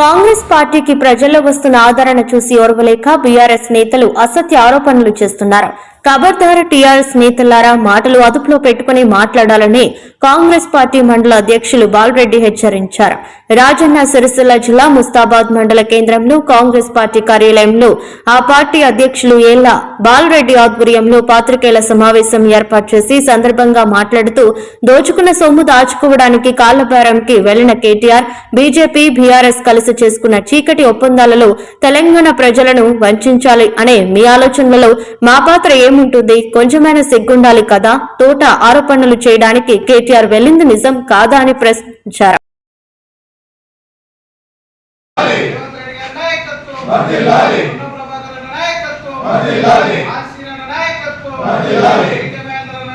కాంగ్రెస్ పార్టీకి ప్రజల్లో వస్తున్న ఆదరణ చూసి ఓర్వలేక బీఆర్ఎస్ నేతలు అసత్య ఆరోపణలు చేస్తున్నారు. ఖబర్దార్ టీఆర్ఎస్ నేతలారా మాటలు అదుపులో పెట్టుకుని మాట్లాడాలని కాంగ్రెస్ పార్టీ మండల అధ్యక్షులు బాలరెడ్డి హెచ్చరించారు. రాజన్న సిరిసిల్ల జిల్లా ముస్తాబాద్ మండల కేంద్రంలో కాంగ్రెస్ పార్టీ కార్యాలయంలో ఆ పార్టీ అధ్యక్షులు ఏళ్ళ బాలరెడ్డి ఆధ్వర్యంలో పాత్రికేయుల సమావేశం ఏర్పాటు చేసి సందర్భంగా మాట్లాడుతూ దోచుకున్న సొమ్ము దాచుకోవడానికి కాళ్ళబేరంకి వెళ్ళిన కేటీఆర్ బీజేపీ బీఆర్ఎస్ కలిసి చేసుకున్న చీకటి ఒప్పందాలలో తెలంగాణ ప్రజలను వంచాలి అనే మీ ఆలోచనలలో మా పాత్ర ఏముంటుంది? కొంచెమైనా సిగ్గుండాలి కదా? తోట ఆరోపణలు చేయడానికి కేటీఆర్ వెళ్ళింది నిజం కాదా అని ప్రశ్నించారు రేవంత్ రెడ్డి గారి నాయకత్వం వర్ధిల్లాలి. ఉన్న ప్రభాకర్ అన్న నాయకత్వం వర్ధిల్లాలి. ఆశీర్ అన్న నాయకత్వం వర్ధిల్లాలి. ఏకే మహేందర్ అన్న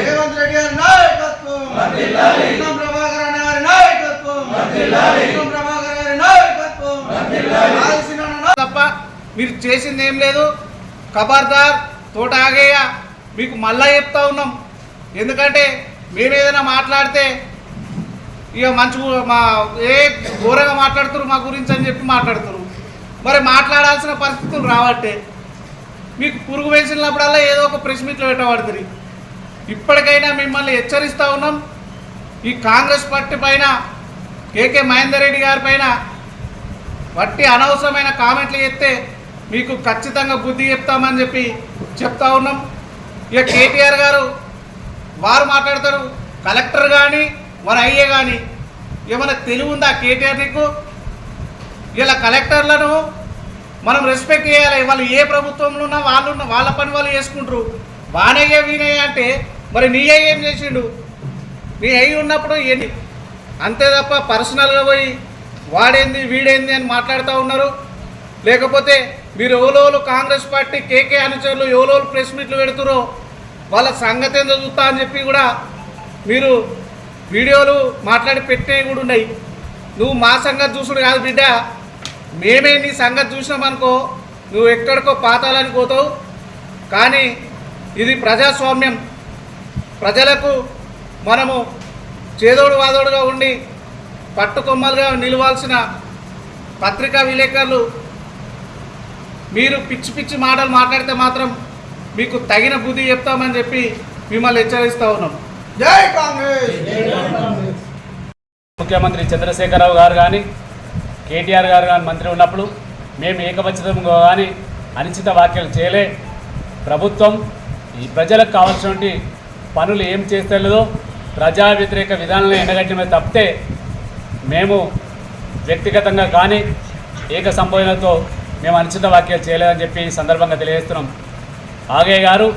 మీరు చేసింది ఏం లేదు. ఖబర్దార్ తోట ఆగేయ మీకు మళ్ళా చెప్తా ఉన్నాం. ఎందుకంటే మేము ఏదైనా మాట్లాడితే ఇక మంచి మా ఏ ఘోరంగా మాట్లాడుతారు మా గురించి అని చెప్పి మాట్లాడుతారు మరి మాట్లాడాల్సిన పరిస్థితులు రావట్టే. మీకు పురుగు వేసినప్పుడల్లా ఏదో ఒక ప్రెస్ మీట్లో పెట్టబడుతుంది. ఇప్పటికైనా మిమ్మల్ని హెచ్చరిస్తూ ఉన్నాం. ఈ కాంగ్రెస్ పార్టీ పైన కేకే మహేందర్ రెడ్డి గారి పైన వట్టి అనవసరమైన కామెంట్లు చేస్తే మీకు ఖచ్చితంగా బుద్ధి చెప్తామని చెప్పి చెప్తా ఉన్నాం. ఇక కేటీఆర్ గారు వారు మాట్లాడతారు కలెక్టర్ కానీ మన అయ్యే కానీ ఏమైనా తెలివి ఉందా కేటీఆర్ నీకు? ఇలా కలెక్టర్లను మనం రెస్పెక్ట్ చేయాలి. వాళ్ళు ఏ ప్రభుత్వంలో ఉన్నా వాళ్ళు ఉన్న వాళ్ళ పని వాళ్ళు చేసుకుంటారు. వానయ్య వీనయ్య అంటే మరి నీ అయ్య ఏం చేసిండు? నీ అయ్యి ఉన్నప్పుడు ఎన్ని అంతే తప్ప పర్సనల్గా పోయి వాడేంది వీడేంది అని మాట్లాడుతూ ఉన్నారు. లేకపోతే మీరు ఎవరోలు కాంగ్రెస్ పార్టీ కేకే అనుచరులు ఎవరోలు ప్రెస్ మీట్లు పెడుతురో వాళ్ళ సంగతి ఎంత చూస్తా అని చెప్పి కూడా మీరు వీడియోలు మాట్లాడి పెట్టేవి కూడా ఉన్నాయి. నువ్వు మా సంగతి చూసుడు కాదు బిడ్డ. మేమే నీ సంగతి చూసినామనుకో నువ్వు ఎక్కడికో పాతాలని పోతావు. కానీ ఇది ప్రజాస్వామ్యం. ప్రజలకు మనము చేదోడు వాదోడుగా ఉండి పట్టుకొమ్మలుగా నిలవాల్సిన పత్రికా విలేకరులు మీరు పిచ్చి పిచ్చి మాటలు మాట్లాడితే మాత్రం మీకు తగిన బుద్ధి చెప్తామని చెప్పి మిమ్మల్ని హెచ్చరిస్తూ ఉన్నాం. జై కాంగ్రెస్! ముఖ్యమంత్రి చంద్రశేఖరరావు గారు కానీ కేటీఆర్ గారు కానీ మంత్రి ఉన్నప్పుడు మేము ఏకవచనంగా కానీ అనిశ్చిత వ్యాఖ్యలు చేయలే. ప్రభుత్వం ఈ ప్రజలకు కావాల్సినటువంటి పనులు ఏం చేస్తలేదో ప్రజా వ్యతిరేక విధానాలను ఎండగట్టడమే తప్పితే మేము వ్యక్తిగతంగా కానీ ఏక సంబోధనతో మేము అనుచిత వ్యాఖ్యలు చేయలేదని చెప్పి సందర్భంగా తెలియజేస్తున్నాం. ఆగే గారు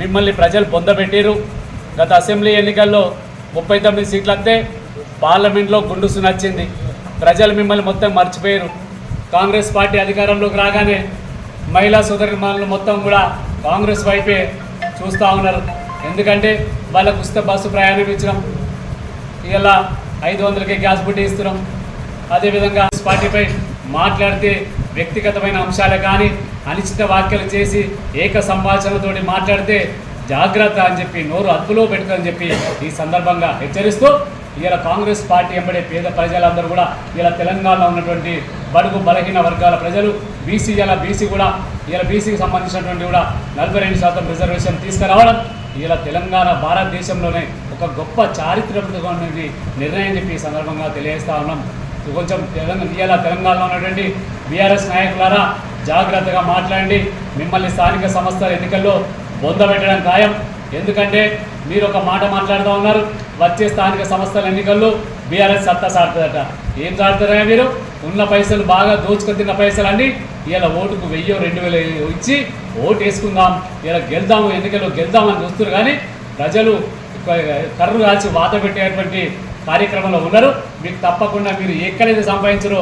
మిమ్మల్ని ప్రజలు పొందబెట్టిరు గత అసెంబ్లీ ఎన్నికల్లో ముప్పై తొమ్మిది సీట్లు వస్తే పార్లమెంట్లో గుండుసు నచ్చింది. ప్రజలు మిమ్మల్ని మొత్తం మర్చిపోయారు కాంగ్రెస్ పార్టీ అధికారంలోకి రాగానే మహిళా సోదరిమాలను మొత్తం కూడా కాంగ్రెస్ వైపే చూస్తూ ఉన్నారు. ఎందుకంటే వాళ్ళకు ఉచిత బస్సు ప్రయాణం ఇచ్చినాం. ఇలా ఐదు వందలకే గ్యాస్ బుడ్డి ఇస్తున్నాం. అదేవిధంగా పార్టీపై మాట్లాడితే వ్యక్తిగతమైన అంశాలే కానీ అనిశ్చిత వ్యాఖ్యలు చేసి ఏక సంభాషణతోటి మాట్లాడితే జాగ్రత్త అని చెప్పి నోరు అదుపులో పెట్టుకొని చెప్పి ఈ సందర్భంగా హెచ్చరిస్తూ ఇలా కాంగ్రెస్ పార్టీ ఎంబడే పేద ప్రజలందరూ కూడా ఇలా తెలంగాణలో ఉన్నటువంటి బడుగు బలహీన వర్గాల ప్రజలు బీసీ ఇలా బీసీ కూడా ఇలా బీసీకి సంబంధించినటువంటి కూడా నలభై రెండు శాతం రిజర్వేషన్ తీసుకురావడం ఇలా తెలంగాణ భారతదేశంలోనే ఒక గొప్ప చారిత్రకమైనది నిర్ణయం చెప్పి ఈ సందర్భంగా తెలియజేస్తా ఉన్నాం. కొంచెం తెలంగాణ ఇవాళ తెలంగాణలో ఉన్నటువంటి బీఆర్ఎస్ నాయకులారా జాగ్రత్తగా మాట్లాడండి. మిమ్మల్ని స్థానిక సంస్థల ఎన్నికల్లో బొందబెట్టడం ఖాయం. ఎందుకంటే మీరు ఒక మాట మాట్లాడుతూ ఉన్నారు వచ్చే స్థానిక సంస్థల ఎన్నికల్లో బీఆర్ఎస్ సత్తా సాడుతుందట ఏం సాడుతారా మీరు? ఉన్న పైసలు బాగా దోచుకొని తిన్న పైసలు అన్ని ఇలా ఓటుకు వెయ్యో రెండు వేలు ఇచ్చి ఓటు వేసుకుందాం ఇలా గెలుదాము ఎన్నికల్లో గెలుదామని చూస్తున్నారు కానీ ప్రజలు కర్రు కాల్చి వాత పెట్టేటువంటి కార్యక్రమంలో ఉన్నారు. మీకు తప్పకుండా మీరు ఎక్కడైతే సంపాదించారో